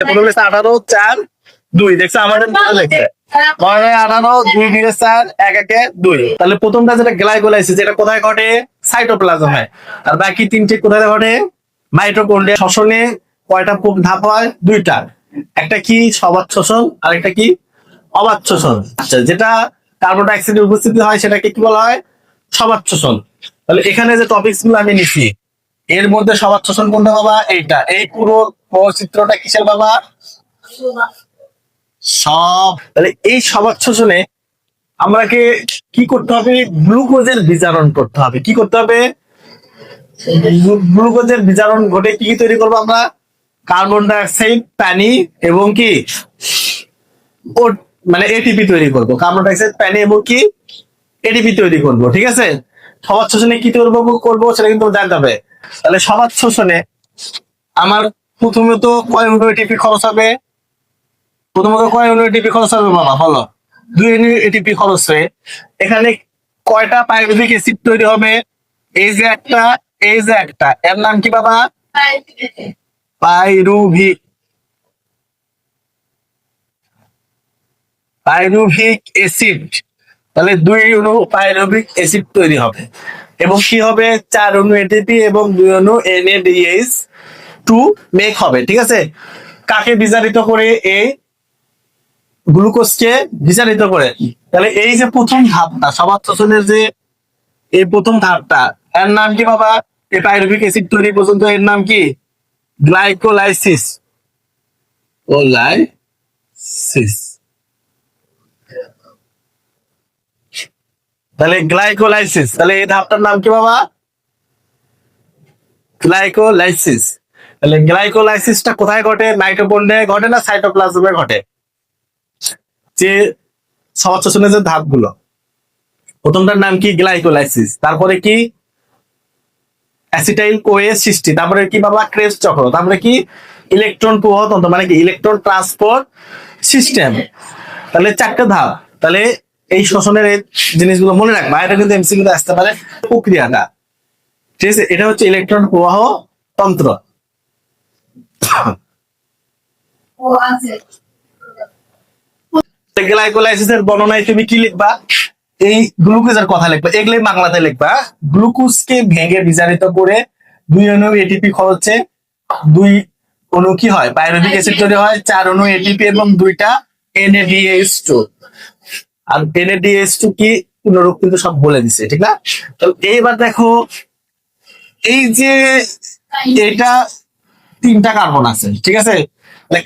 প্রথম আঠারো চার দুই। দেখছে আমাদের মনে লিখছে আঠারো দুই চার এক একে দুই। তাহলে প্রথমটা যেটা গ্লাইকোলাইসিস এটা কোথায় ঘটে? সাইটোপ্লাজমে। আর বাকি তিনটে কোথায় ঘটে? মাইটোকন্ড্রিয়া শ্বসনে কয়টা ধাপ হয়? দুইটা। একটা কি সবাত আর একটা কি আচ্ছা যেটা কার্বন ডাইঅক্সাইডের উপস্থিতি হয় সেটাকে কি বলা হয়? সবাত তাহলে এখানে যে টপিকসগুলো আমি নিছি এর মধ্যে সবার শোষণ কোনটা বাবা এইটা। এই পুরো চিত্রটা কিসের বাবা? সব। তাহলে এই সবাত শোষণে আমাকে কি করতে হবে? গ্লুকোজের বিচারণ করতে হবে। কি করতে হবে? গ্লুকোজের বিচারণ ঘটে কি তৈরি করব আমরা? কার্বন ডাইঅক্সাইড পানি এবং কি? ও মানে এটিপি তৈরি করব। কার্বন ডাইঅক্সাইড পানি এবং কি? এটিপি তৈরি করব। ঠিক আছে? সবার শোষণে কি তৈরি করব? করব, সেটা কিন্তু জানতে হবে। তাহলে সবার শোষণে আমার প্রথমত কয় এটিপি খরচ হবে। প্রথমত কয় এটিপি খরচ হবে বাবা বলো দুই এটিপি খরচ হয়ে এখানে কয়টা পাইরুভিক অ্যাসিড তৈরি হবে? এই যে একটা, এই যে একটা। এর নাম কি বাবা? পাইরুভিক পাইরুভিক অ্যাসিড তাহলে দুই অণু পাইরুভিক অ্যাসিড তৈরি হবে। এবং কি হবে চার অণু এটিপি এবং দুই অণু এনএডিএইচ টু মেক হবে, ঠিক আছে? কাকে বিজারিত করে? এই গ্লুকোজকে বিজারিত করে। তাহলে এই যে প্রথম ধাপটা সবার শোষণের যে এই প্রথম ধাপটা, এর নাম কি বাবা? পাইরুভিক অ্যাসিড তৈরি পর্যন্ত এর নাম কি? গ্লাইকোলাইসিস। ও তাহলে গ্লাইকোলাইসিস তাহলে এই ধাপটার নাম কি বাবা? গ্লাইকোলাইসিস তাহলে গ্লাইকোলাইসিসটা কোথায় ঘটে? নাইট্রোপন্ডে ঘটে না সাইটোপ্লাজমে ঘটে? যে সমাজ শোষণের যে ধাপগুলো। প্রথমটার নাম কি? গ্লাইকোলাইসিস তারপরে কি? অ্যাসিটাইল কোয়ে সৃষ্টি। তারপরে কি বাবা? ক্রেস চক্র। তারপরে কি? ইলেকট্রন প্রবাহতন্ত্র মানে কি? ইলেকট্রন ট্রান্সপোর্ট সিস্টেম তাহলে চারটে ধাপ। তাহলে এই শোষণের এই জিনিসগুলো মনে রাখবা এটা কিন্তু এমসিকিউতে আসতে পারে প্রক্রিয়াটা। ঠিক আছে? এটা হচ্ছে ইলেকট্রন প্রবাহ তন্ত্র। গ্লাইকোলাইসিসের বর্ণনায় তুমি কি লিখবা? এই গ্লুকোজের কথা লিখবা এগুলোই বাংলাতে লিখবা। গ্লুকোজকে ভেঙে বিজারিত করে দুই অণু এটিপি খরচে দুই অণু কি হয়? পাইরুভিক অ্যাসিড তৈরি হয় চার অণু এটিপি এবং দুইটা এনএডিএইচ টু আর এনএডিএইচ টু কি পুনরূপ কিন্তু সব বলে দিছে, ঠিক না? তো এইবার দেখো, এই যে এটা তিনটা কার্বন আছে, ঠিক আছে? তাহলে